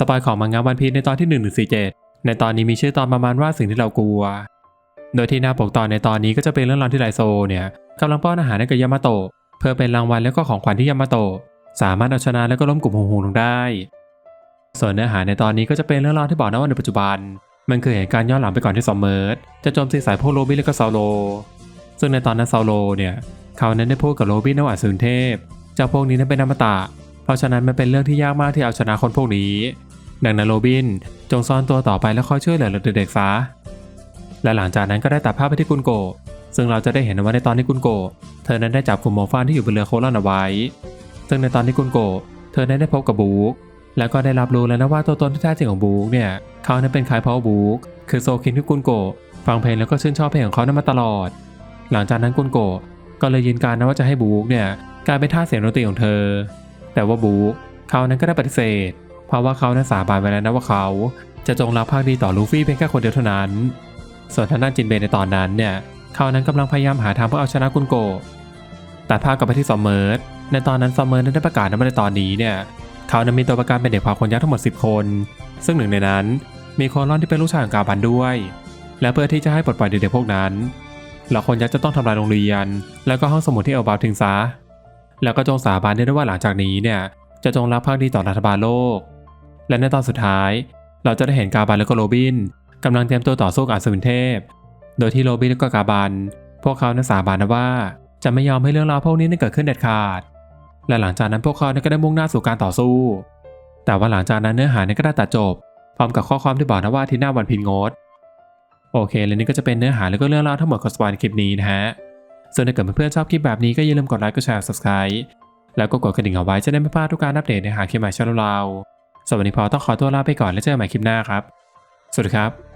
สปอยของมังงะวันพีในตอนที่1 1 4 7ในตอนนี้มีชื่อตอนประมาณว่าสิ่งที่เรากลัว โดยที่หน้าปกตอนในตอนนี้ก็จะเป็นเรื่องราวที่ไลโซเนี่ยกำลังป้อนอาหารให้กับยามาโตะเพื่อเป็นรางวัลแล้วก็ของขวัญที่ยามาโตะสามารถเอาชนะแล้วก็ล้มกลุ่มหงหงลงได้ ส่วนเนื้อหาในตอนนี้ก็จะเป็นเรื่องราวที่บอกนะว่าในปัจจุบัน มันคือเหตุการณ์ย้อนหลังไปก่อนที่ซอมเมิร์ดจะโจมตีสายพวกโรบินและก็ซาโล ซึ่งในตอนนั้นซาโลเนี่ยเขานั้นได้พูดกับโรบินว่าอสูรเทพเจ้าพวกนี้นั้นเป็นอมตะ เพราะฉะนั้นมันเป็นเรื่องที่ยากมากที่เอาชนะคนพวกนี้ ดังนั้นโรบิน จงซ่อนตัวต่อไปแล้วคอยช่วยเหลือเด็กๆซะและหลังจากนั้นก็ได้ตัดภาพไปที่กุนโกะซึ่งเราจะได้เห็นว่าในตอนที่กุนโกะเธอนั้นได้จับกลุ่มหมฟานที่อยู่บนเรือโคลอนเอาไว้ ซึ่งในตอนที่กุนโกะเธอนั้นได้พบกับบู๊กแล้วก็ได้รับรู้แล้วนะว่าตัวตนที่แท้จริงของบู๊กเนี่ย เขานั้นเป็นใครเพราะว่าบู๊กคือโซคินที่กุนโกะฟังเพลงแล้วก็ชื่นชอบเพลงของเขานั้นมาตลอด หลังจากนั้นกุนโกะก็เลยยืนการนะว่าจะให้บู๊กเนี่ยกลายเป็นท่าเสียงดนตรีของเธอ แต่ว่าบู๊กเขานั้นก็ได้ปฏิเสธ เพราะว่าเขานั้นสาบานไว้แล้วนะว่าเขาจะจงรักภักดีต่อลูฟี่เพียงแค่คนเดียวเท่านั้น ส่วนทางด้านจินเบยในตอนนั้นเนี่ยเขานั้นกำลังพยายามหาทางเพื่อเอาชนะกุนโกะตัดภาพกลับไปที่ซอมเมิร์ดในตอนนั้นซอมเมิร์ดได้ประกาศนะว่าในตอนนี้เนี่ยเขานั้นมีตัวประกันเป็นเด็กพาคนยักษ์ทั้งหมด 10 คน ซึ่งหนึ่งในนั้น มีโคลอนที่เป็นลูกชายของกาบันด้วย และเพื่อที่จะให้ปลดปล่อยเด็กๆพวกนั้นเหล่าคนยักษ์จะต้องทำลายโรงเรียน แล้วก็ห้องสมุดที่เอลบาวทิ้งซะแล้วก็จงสาบานได้ด้วยว่าหลังจากนี้เนี่ยจะจงรักภักดีต่อรัฐบาลโลก และในตอนสุดท้าย เราจะได้เห็นกาบันและก็โรบินกำลังเตรียมตัวต่อสู้กับอัศวินเทพ โดยที่โรบินและก็กาบัน พวกเขานั้นสาบานนะว่า จะไม่ยอมให้เรื่องราวพวกนี้นั้เกิดขึ้นเด็ดขาด และหลังจากนั้นพวกเขานั้นก็ได้มุ่งหน้าสู่การต่อสู้ แต่ว่าหลังจากนั้นเนื้อหาเนี่ยก็ได้ตัดจบ พร้อมกับข้อความที่บอกนะว่าที่หน้าวันพินงดโอเค และนี่ก็จะเป็นเนื้อหาแล้วก็เรื่องราวทั้งหมดของสปอยในคลิปนี้นะฮะ ส่วนถ้าเกิดเพื่อนๆชอบคลิปแบบนี้ก็อย่าลืมกดไลค์ กดแชร์ subscribe แล้วก็กดกระดิ่งเอาไว้จะได้ไม่พลาดทุกการอัปเดตในหาคลิปใหม่ช่องเรา สวัสดีพอต้องขอตัวลาไปก่อนแล้วเจอกันใหม่คลิปหน้าครับ สวัสดีครับ